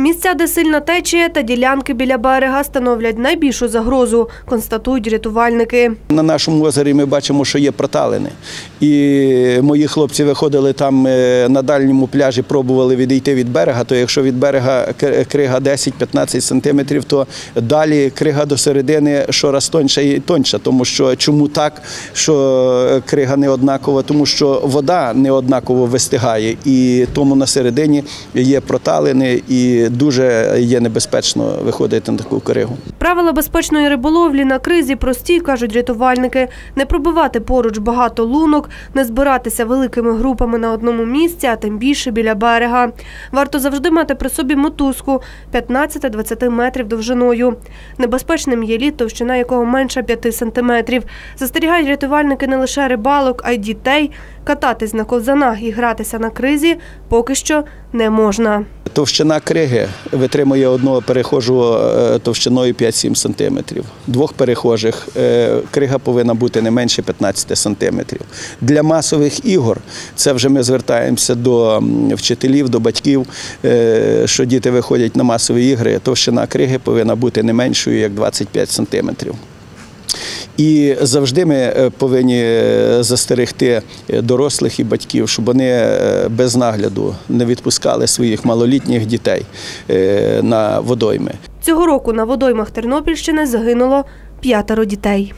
Місця, де сильна течія та ділянки біля берега становлять найбільшу загрозу, констатують рятувальники. На нашому озері ми бачимо, що є проталини. І мої хлопці виходили там е, на дальньому пляжі, пробували відійти від берега. То якщо від берега крига 10-15 сантиметрів, то далі крига до середини щораз тоньша і тоньша. Тому що чому так, що крига не однакова? Тому що вода не однаково вистигає, і тому на середині є проталини, і дуже є небезпечно виходити на таку кригу. Правила безпечної риболовлі на кризі прості, кажуть рятувальники. Не пробивати поруч багато лунок, не збиратися великими групами на одному місці, а тим більше біля берега. Варто завжди мати при собі мотузку 15-20 метрів довжиною. Небезпечним є лід, товщина якого менша 5 сантиметрів. Застерігають рятувальники не лише рибалок, а й дітей. Кататись на ковзанах і гратися на кризі поки що не можна. Товщина криги витримує одного перехожого е, товщиною 5-7 см. Двох перехожих е, крига повинна бути не менше 15 см. Для масових ігор це вже ми звертаємося до вчителів, до батьків, е, що діти виходять на масові ігри. Товщина криги повинна бути не меншою, як 25 см. І завжди ми е, повинні е, застерегти е, дорослих і батьків, щоб вони без нагляду не відпускали своїх малолітніх дітей на водойми. Цього року на водоймах Тернопільщини загинуло п'ятеро дітей.